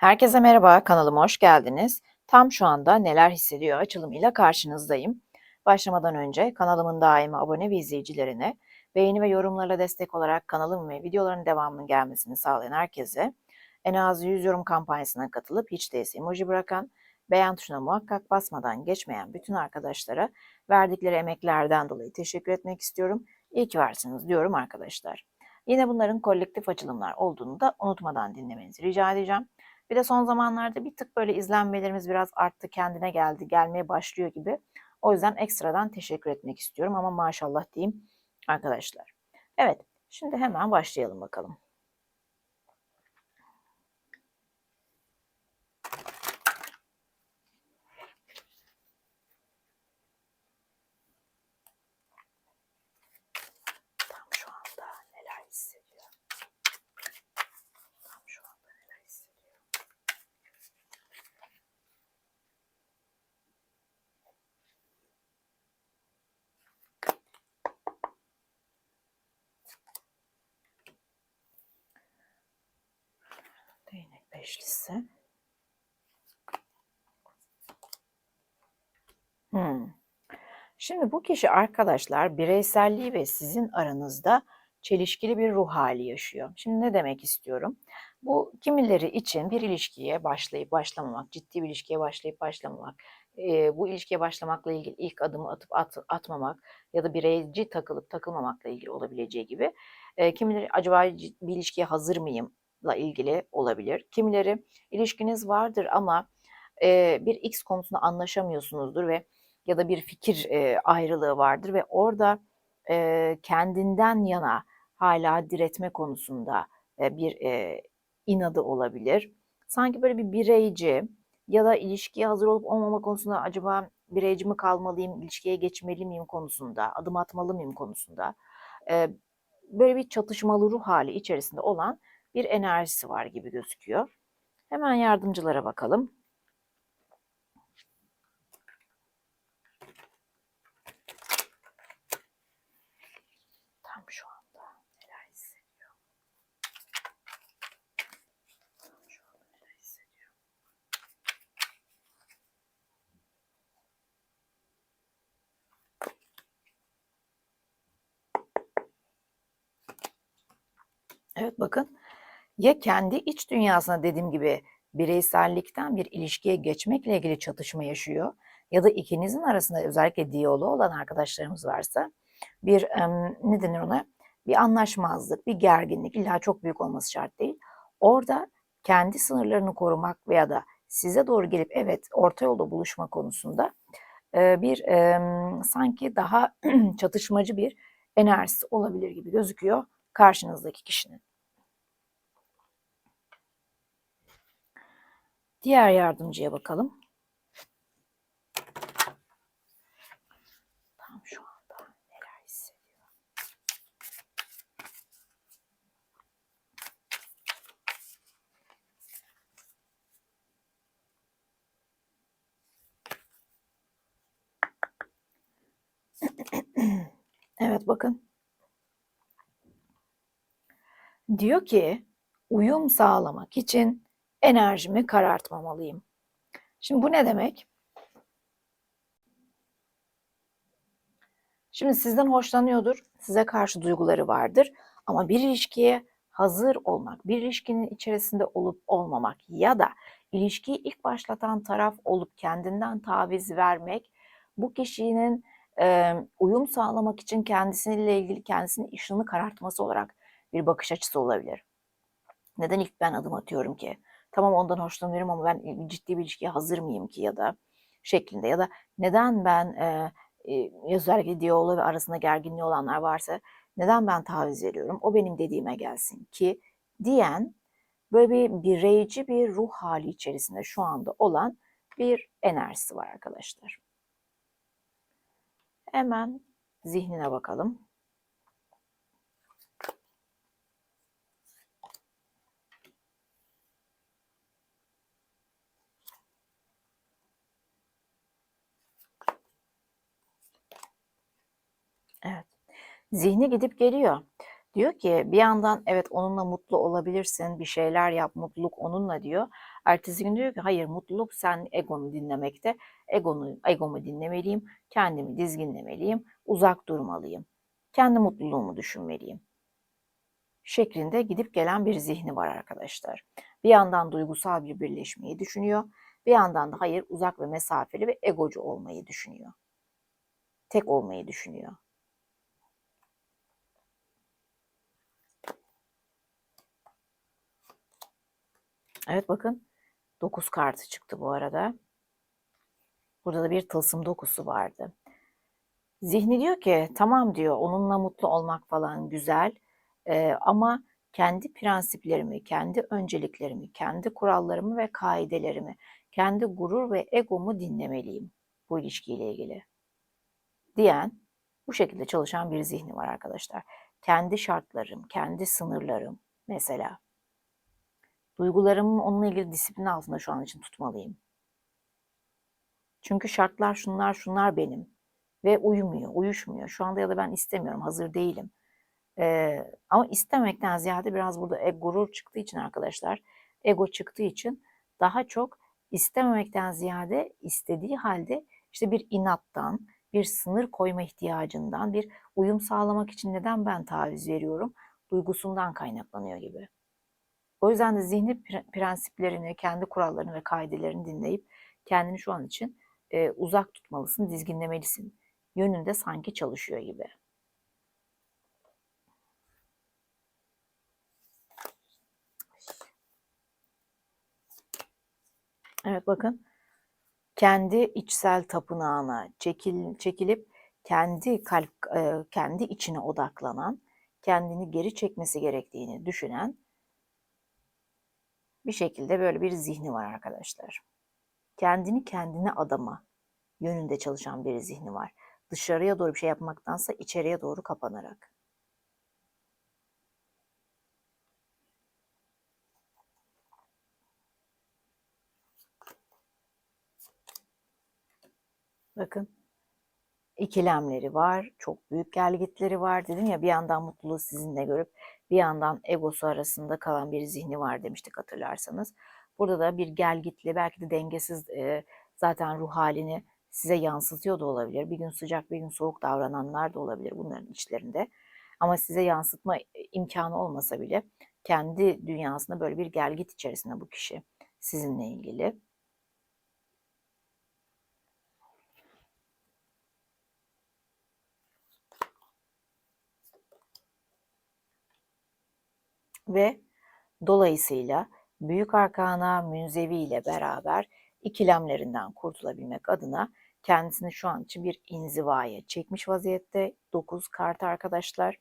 Herkese merhaba, kanalıma hoş geldiniz. Tam şu anda neler hissediyor açılımıyla karşınızdayım. Başlamadan önce kanalımın daimi abone ve izleyicilerine, beğeni ve yorumlarla destek olarak kanalım ve videoların devamının gelmesini sağlayan herkese, en az 100 yorum kampanyasına katılıp hiç değilse emoji bırakan, beğen tuşuna muhakkak basmadan geçmeyen bütün arkadaşlara verdikleri emeklerden dolayı teşekkür etmek istiyorum. İyi ki varsınız diyorum arkadaşlar. Yine bunların kolektif açılımlar olduğunu da unutmadan dinlemenizi rica edeceğim. Bir de son zamanlarda bir tık böyle izlenmelerimiz biraz arttı, kendine geldi, gelmeye başlıyor gibi. O yüzden ekstradan teşekkür etmek istiyorum ama maşallah diyeyim arkadaşlar. Evet, şimdi hemen başlayalım bakalım. Tam şu anda neler hissediyor? Tam şu anda neler hissediyor? Değnek beşlisi. Hmm. Şimdi bu kişi arkadaşlar bireyselliği ve sizin aranızda çelişkili bir ruh hali yaşıyor. Şimdi ne demek istiyorum? Bu kimileri için bir ilişkiye başlayıp başlamamak, ciddi bir ilişkiye başlayıp başlamamak, e, bu ilişkiye başlamakla ilgili ilk adımı atıp at, atmamak ya da bireyci takılıp takılmamakla ilgili olabileceği gibi. E, kimileri acaba bir ilişkiye hazır mıyım la ilgili olabilir. Kimileri ilişkiniz vardır ama e, bir X konusunda anlaşamıyorsunuzdur ve ya da bir fikir ayrılığı vardır ve orada kendinden yana hala diretme konusunda bir inadı olabilir. Sanki böyle bir bireyci ya da ilişkiye hazır olup olmama konusunda acaba bireyci mi kalmalıyım, ilişkiye geçmeli miyim konusunda, adım atmalı mıyım konusunda böyle bir çatışmalı ruh hali içerisinde olan bir enerjisi var gibi gözüküyor. Hemen yardımcılara bakalım. Tam şu anda neler hissediyor? Tam şu anda neler hissediyor? Evet bakın ya kendi iç dünyasına dediğim gibi bireysellikten bir ilişkiye geçmekle ilgili çatışma yaşıyor ya da ikinizin arasında özellikle diyaloğu olan arkadaşlarımız varsa bir ne denir ona bir anlaşmazlık, bir gerginlik illa çok büyük olması şart değil. Orada kendi sınırlarını korumak veya da size doğru gelip evet orta yolda buluşma konusunda bir sanki daha çatışmacı bir enerjisi olabilir gibi gözüküyor karşınızdaki kişinin. Diğer yardımcıya bakalım. Tam şu anda neler hissediyor? Evet bakın. Diyor ki uyum sağlamak için enerjimi karartmamalıyım. Şimdi bu ne demek? Şimdi sizden hoşlanıyordur, size karşı duyguları vardır ama bir ilişkiye hazır olmak, bir ilişkinin içerisinde olup olmamak ya da ilişkiyi ilk başlatan taraf olup kendinden taviz vermek bu kişinin e, uyum sağlamak için kendisiyle ilgili kendisinin işini karartması olarak bir bakış açısı olabilir. Neden ilk ben adım atıyorum ki? Tamam ondan hoşlanıyorum ama ben ciddi bir ilişkiye hazır mıyım ki ya da şeklinde ya da neden ben e, e, özellikle diyaloğu ve arasında gerginliği olanlar varsa neden ben taviz veriyorum? O benim dediğime gelsin ki diyen böyle bir bireyci bir ruh hali içerisinde şu anda olan bir enerjisi var arkadaşlar. Hemen zihnine bakalım. Evet. Zihni gidip geliyor. Diyor ki bir yandan evet onunla mutlu olabilirsin, bir şeyler yap, mutluluk onunla diyor. Ertesi gün diyor ki hayır mutluluk sen egonu dinlemekte. Egonu, egomu dinlemeliyim, kendimi dizginlemeliyim, uzak durmalıyım. Kendi mutluluğumu düşünmeliyim. Şeklinde gidip gelen bir zihni var arkadaşlar. Bir yandan duygusal bir birleşmeyi düşünüyor. Bir yandan da hayır uzak ve mesafeli ve egocu olmayı düşünüyor. Tek olmayı düşünüyor. Evet bakın 9 kartı çıktı bu arada. Burada da bir tılsım dokusu vardı. Zihni diyor ki tamam diyor onunla mutlu olmak falan güzel ee, ama kendi prensiplerimi, kendi önceliklerimi, kendi kurallarımı ve kaidelerimi, kendi gurur ve egomu dinlemeliyim bu ilişkiyle ilgili diyen bu şekilde çalışan bir zihni var arkadaşlar. Kendi şartlarım, kendi sınırlarım mesela. Duygularımı onunla ilgili disiplin altında şu an için tutmalıyım. Çünkü şartlar şunlar şunlar benim ve uyumuyor, uyuşmuyor. Şu anda ya da ben istemiyorum, hazır değilim. Ee, ama istemekten ziyade biraz burada ego gurur çıktığı için arkadaşlar, ego çıktığı için daha çok istememekten ziyade istediği halde işte bir inattan, bir sınır koyma ihtiyacından, bir uyum sağlamak için neden ben taviz veriyorum duygusundan kaynaklanıyor gibi. O yüzden de zihni prensiplerini, kendi kurallarını ve kaidelerini dinleyip kendini şu an için e, uzak tutmalısın, dizginlemelisin. Yönünde sanki çalışıyor gibi. Evet bakın kendi içsel tapınağına çekil, çekilip kendi kalp e, kendi içine odaklanan, kendini geri çekmesi gerektiğini düşünen bir şekilde böyle bir zihni var arkadaşlar. Kendini kendine adama yönünde çalışan bir zihni var. Dışarıya doğru bir şey yapmaktansa içeriye doğru kapanarak. Bakın ikilemleri var, çok büyük gelgitleri var. Dedim ya bir yandan mutluluğu sizinle görüp bir yandan egosu arasında kalan bir zihni var demiştik hatırlarsanız. Burada da bir gelgitli, belki de dengesiz e, zaten ruh halini size yansıtıyor da olabilir. Bir gün sıcak, bir gün soğuk davrananlar da olabilir bunların içlerinde. Ama size yansıtma imkanı olmasa bile kendi dünyasında böyle bir gelgit içerisinde bu kişi sizinle ilgili. Ve dolayısıyla Büyük Arkana Münzevi ile beraber ikilemlerinden kurtulabilmek adına kendisini şu an için bir inzivaya çekmiş vaziyette. 9 kart arkadaşlar.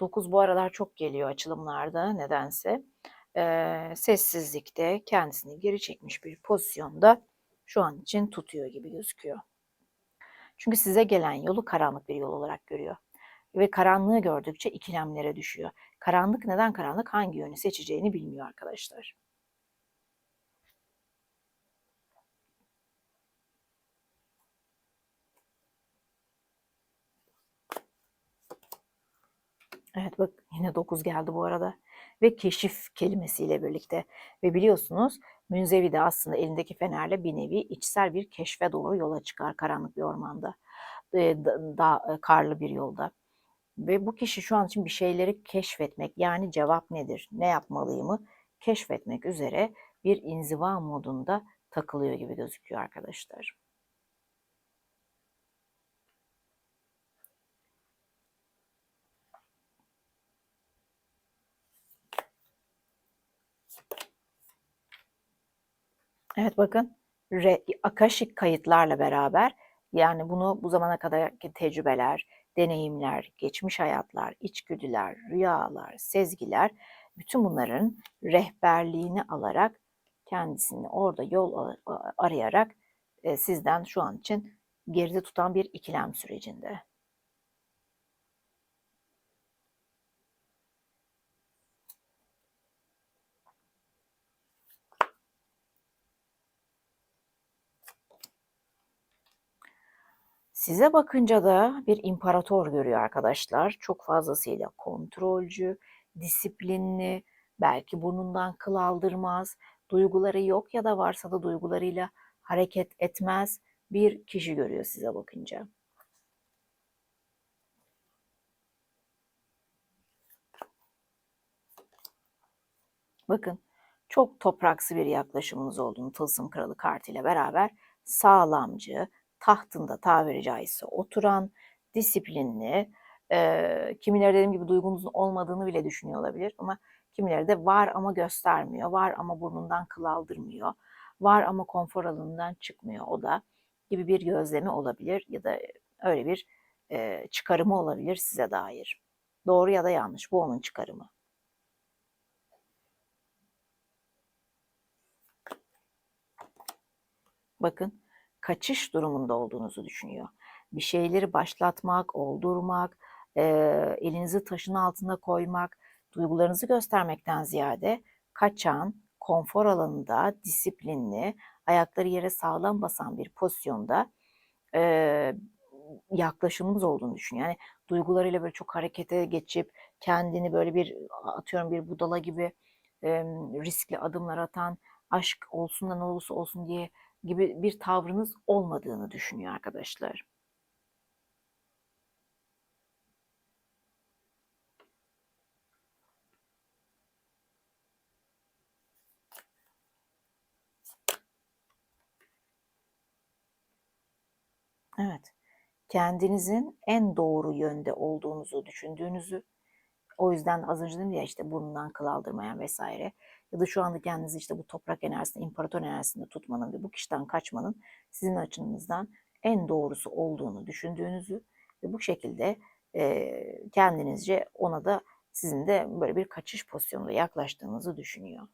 9 bu aralar çok geliyor açılımlarda nedense. Ee, sessizlikte kendisini geri çekmiş bir pozisyonda şu an için tutuyor gibi gözüküyor. Çünkü size gelen yolu karanlık bir yol olarak görüyor. Ve karanlığı gördükçe ikilemlere düşüyor. Karanlık neden karanlık? Hangi yönü seçeceğini bilmiyor arkadaşlar. Evet bak yine 9 geldi bu arada. Ve keşif kelimesiyle birlikte. Ve biliyorsunuz Münzevi de aslında elindeki fenerle bir nevi içsel bir keşfe doğru yola çıkar karanlık bir ormanda. Da, karlı bir yolda. Ve bu kişi şu an için bir şeyleri keşfetmek yani cevap nedir, ne yapmalıyımı keşfetmek üzere bir inziva modunda takılıyor gibi gözüküyor arkadaşlar. Evet bakın re, akaşik kayıtlarla beraber yani bunu bu zamana kadarki tecrübeler, deneyimler, geçmiş hayatlar, içgüdüler, rüyalar, sezgiler bütün bunların rehberliğini alarak kendisini orada yol arayarak e, sizden şu an için geride tutan bir ikilem sürecinde. Size bakınca da bir imparator görüyor arkadaşlar. Çok fazlasıyla kontrolcü, disiplinli, belki burnundan kıl aldırmaz, duyguları yok ya da varsa da duygularıyla hareket etmez bir kişi görüyor size bakınca. Bakın çok topraksı bir yaklaşımınız olduğunu Tılsım Kralı kartıyla beraber sağlamcı, tahtında tabiri caizse oturan, disiplinli, e, kimileri dediğim gibi duygunuzun olmadığını bile düşünüyor olabilir ama kimileri de var ama göstermiyor, var ama burnundan kıl aldırmıyor, var ama konfor alanından çıkmıyor o da gibi bir gözlemi olabilir ya da öyle bir e, çıkarımı olabilir size dair. Doğru ya da yanlış bu onun çıkarımı. Bakın kaçış durumunda olduğunuzu düşünüyor. Bir şeyleri başlatmak, oldurmak, e, elinizi taşın altına koymak, duygularınızı göstermekten ziyade kaçan, konfor alanında, disiplinli, ayakları yere sağlam basan bir pozisyonda e, yaklaşımımız olduğunu düşünüyor. Yani duygularıyla böyle çok harekete geçip kendini böyle bir atıyorum bir budala gibi e, riskli adımlar atan, aşk olsun da ne olursa olsun diye gibi bir tavrınız olmadığını düşünüyor arkadaşlar. Evet. Kendinizin en doğru yönde olduğunuzu düşündüğünüzü, o yüzden az önce dedim ya işte burnundan kıl aldırmayan vesaire ya da şu anda kendinizi işte bu toprak enerjisinde, imparator enerjisinde tutmanın ve bu kişiden kaçmanın sizin açınızdan en doğrusu olduğunu düşündüğünüzü ve bu şekilde e, kendinizce ona da sizin de böyle bir kaçış pozisyonunda yaklaştığınızı düşünüyor.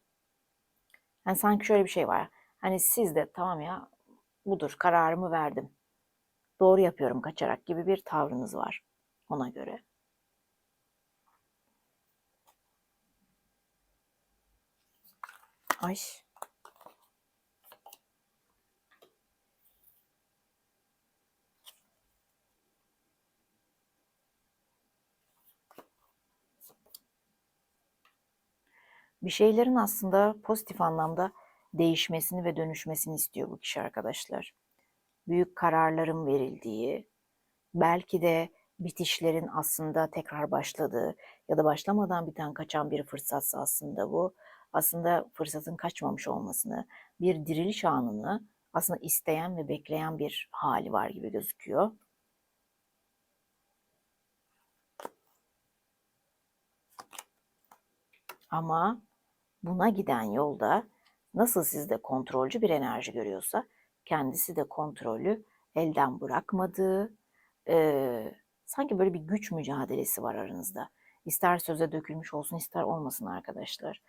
Yani sanki şöyle bir şey var. Hani siz de tamam ya budur kararımı verdim. Doğru yapıyorum kaçarak gibi bir tavrınız var ona göre. Ay. Bir şeylerin aslında pozitif anlamda değişmesini ve dönüşmesini istiyor bu kişi arkadaşlar. Büyük kararların verildiği, belki de bitişlerin aslında tekrar başladığı ya da başlamadan biten kaçan bir fırsatsa aslında bu aslında fırsatın kaçmamış olmasını, bir diriliş anını aslında isteyen ve bekleyen bir hali var gibi gözüküyor. Ama buna giden yolda nasıl sizde kontrolcü bir enerji görüyorsa kendisi de kontrolü elden bırakmadığı, e, sanki böyle bir güç mücadelesi var aranızda. İster söze dökülmüş olsun ister olmasın arkadaşlar.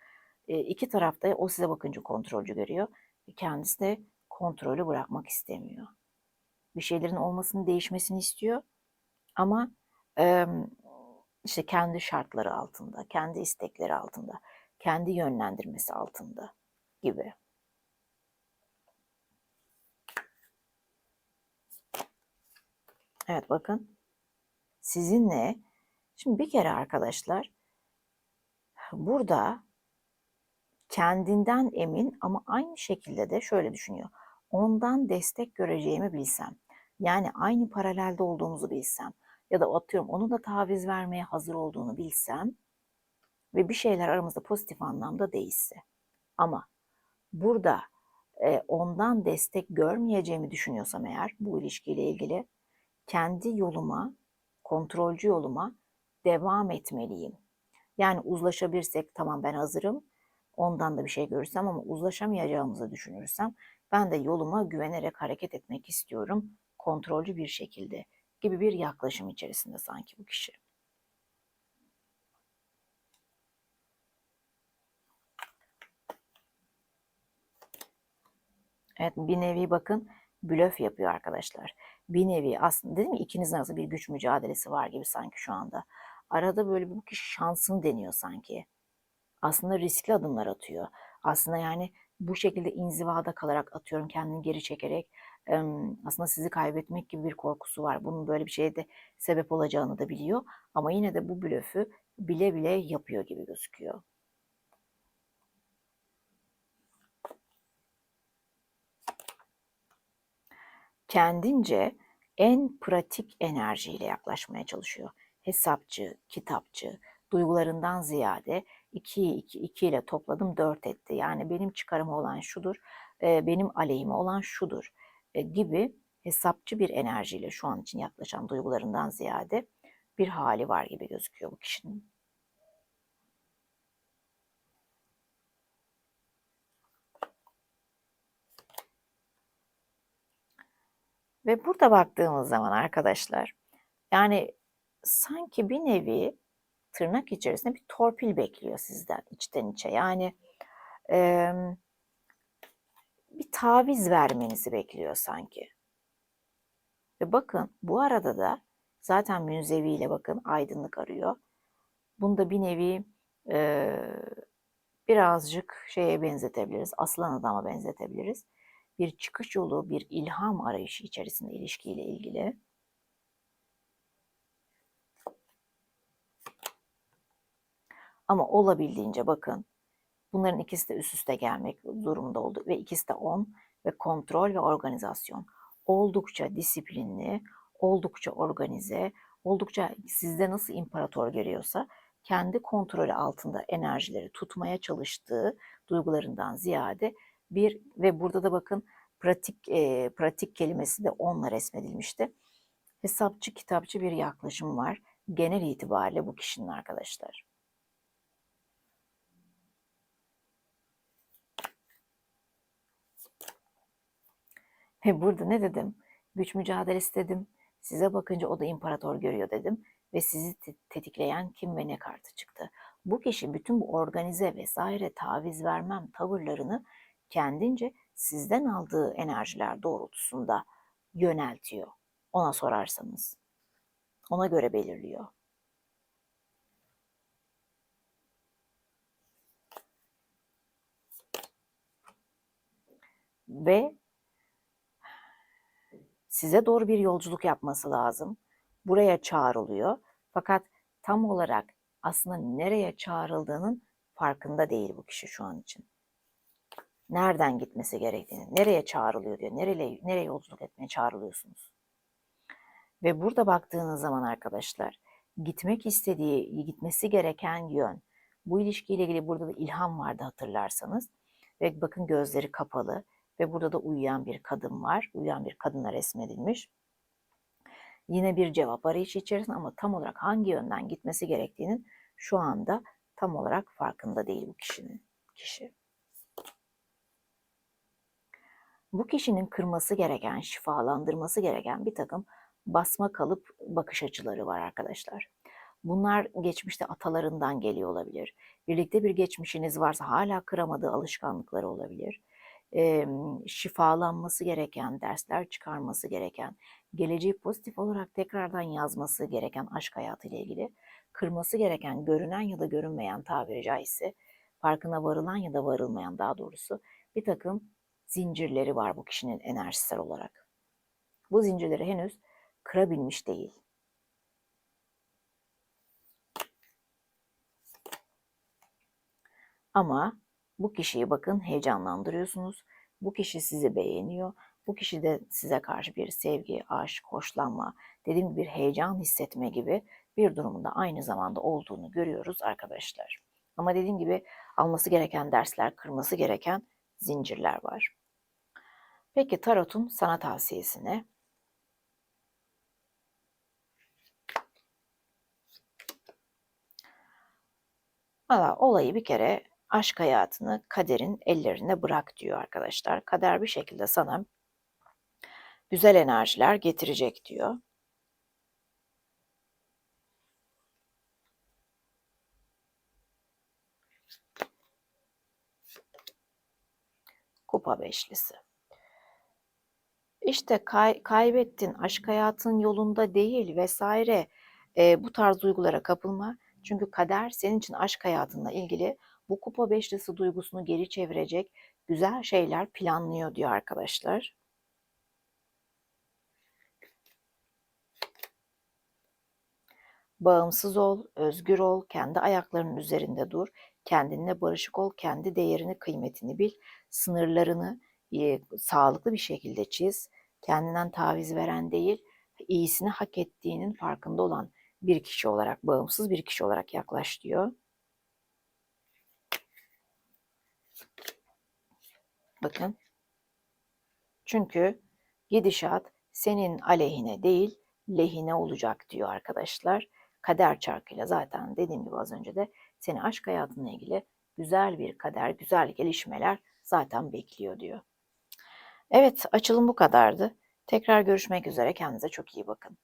E, iki tarafta o size bakınca kontrolcü görüyor. Kendisi de kontrolü bırakmak istemiyor. Bir şeylerin olmasını, değişmesini istiyor. Ama e, işte kendi şartları altında, kendi istekleri altında, kendi yönlendirmesi altında gibi. Evet bakın. Sizinle şimdi bir kere arkadaşlar burada kendinden emin ama aynı şekilde de şöyle düşünüyor. Ondan destek göreceğimi bilsem, yani aynı paralelde olduğumuzu bilsem ya da atıyorum onun da taviz vermeye hazır olduğunu bilsem ve bir şeyler aramızda pozitif anlamda değilse. Ama burada e, ondan destek görmeyeceğimi düşünüyorsam eğer bu ilişkiyle ilgili kendi yoluma, kontrolcü yoluma devam etmeliyim. Yani uzlaşabilirsek tamam ben hazırım ondan da bir şey görürsem ama uzlaşamayacağımızı düşünürsem ben de yoluma güvenerek hareket etmek istiyorum kontrolcü bir şekilde gibi bir yaklaşım içerisinde sanki bu kişi. Evet bir nevi bakın blöf yapıyor arkadaşlar. Bir nevi aslında dedim mi ikinizin arasında bir güç mücadelesi var gibi sanki şu anda. Arada böyle bir kişi şansını deniyor sanki aslında riskli adımlar atıyor. Aslında yani bu şekilde inzivada kalarak atıyorum kendini geri çekerek aslında sizi kaybetmek gibi bir korkusu var. Bunun böyle bir şeye de sebep olacağını da biliyor. Ama yine de bu blöfü bile bile yapıyor gibi gözüküyor. Kendince en pratik enerjiyle yaklaşmaya çalışıyor. Hesapçı, kitapçı, duygularından ziyade 2'yi 2, 2 ile topladım 4 etti. Yani benim çıkarıma olan şudur, benim aleyhime olan şudur gibi hesapçı bir enerjiyle şu an için yaklaşan duygularından ziyade bir hali var gibi gözüküyor bu kişinin. Ve burada baktığımız zaman arkadaşlar yani sanki bir nevi tırnak içerisinde bir torpil bekliyor sizden içten içe. Yani e, bir taviz vermenizi bekliyor sanki. Ve bakın bu arada da zaten münzeviyle bakın aydınlık arıyor. Bunda bir nevi e, birazcık şeye benzetebiliriz. Aslan adama benzetebiliriz. Bir çıkış yolu, bir ilham arayışı içerisinde ilişkiyle ilgili. Ama olabildiğince bakın bunların ikisi de üst üste gelmek durumunda oldu ve ikisi de on ve kontrol ve organizasyon. Oldukça disiplinli, oldukça organize, oldukça sizde nasıl imparator görüyorsa kendi kontrolü altında enerjileri tutmaya çalıştığı duygularından ziyade bir ve burada da bakın pratik e, pratik kelimesi de onunla resmedilmişti. Hesapçı kitapçı bir yaklaşım var genel itibariyle bu kişinin arkadaşlar. Ve burada ne dedim? Güç mücadelesi dedim. Size bakınca o da imparator görüyor dedim. Ve sizi tetikleyen kim ve ne kartı çıktı. Bu kişi bütün bu organize vesaire taviz vermem tavırlarını kendince sizden aldığı enerjiler doğrultusunda yöneltiyor. Ona sorarsanız. Ona göre belirliyor. Ve size doğru bir yolculuk yapması lazım. Buraya çağrılıyor. Fakat tam olarak aslında nereye çağrıldığının farkında değil bu kişi şu an için. Nereden gitmesi gerektiğini, nereye çağrılıyor diyor. Nereye, nereye yolculuk etmeye çağrılıyorsunuz? Ve burada baktığınız zaman arkadaşlar gitmek istediği, gitmesi gereken yön. Bu ilişkiyle ilgili burada da ilham vardı hatırlarsanız. Ve bakın gözleri kapalı ve burada da uyuyan bir kadın var. Uyuyan bir kadına resmedilmiş. Yine bir cevap arayışı içerisinde ama tam olarak hangi yönden gitmesi gerektiğinin şu anda tam olarak farkında değil bu kişinin kişi. Bu kişinin kırması gereken, şifalandırması gereken bir takım basma kalıp bakış açıları var arkadaşlar. Bunlar geçmişte atalarından geliyor olabilir. Birlikte bir geçmişiniz varsa hala kıramadığı alışkanlıkları olabilir e, şifalanması gereken, dersler çıkarması gereken, geleceği pozitif olarak tekrardan yazması gereken aşk hayatı ile ilgili kırması gereken görünen ya da görünmeyen tabiri caizse farkına varılan ya da varılmayan daha doğrusu bir takım zincirleri var bu kişinin enerjisel olarak. Bu zincirleri henüz kırabilmiş değil. Ama bu kişiyi bakın heyecanlandırıyorsunuz. Bu kişi sizi beğeniyor. Bu kişi de size karşı bir sevgi, aşk, hoşlanma, dediğim gibi bir heyecan hissetme gibi bir durumunda aynı zamanda olduğunu görüyoruz arkadaşlar. Ama dediğim gibi alması gereken dersler, kırması gereken zincirler var. Peki Tarot'un sana tavsiyesine Valla olayı bir kere aşk hayatını kaderin ellerine bırak diyor arkadaşlar. Kader bir şekilde sana güzel enerjiler getirecek diyor. Kupa beşlisi. İşte kay, kaybettin, aşk hayatın yolunda değil vesaire e, bu tarz duygulara kapılma. Çünkü kader senin için aşk hayatınla ilgili bu kupa beşlisi duygusunu geri çevirecek güzel şeyler planlıyor diyor arkadaşlar. Bağımsız ol, özgür ol, kendi ayaklarının üzerinde dur, kendinle barışık ol, kendi değerini, kıymetini bil, sınırlarını e, sağlıklı bir şekilde çiz, kendinden taviz veren değil, iyisini hak ettiğinin farkında olan bir kişi olarak, bağımsız bir kişi olarak yaklaş diyor. Bakın. Çünkü gidişat senin aleyhine değil, lehine olacak diyor arkadaşlar. Kader çarkıyla zaten dediğim gibi az önce de seni aşk hayatına ilgili güzel bir kader, güzel gelişmeler zaten bekliyor diyor. Evet, açılım bu kadardı. Tekrar görüşmek üzere. Kendinize çok iyi bakın.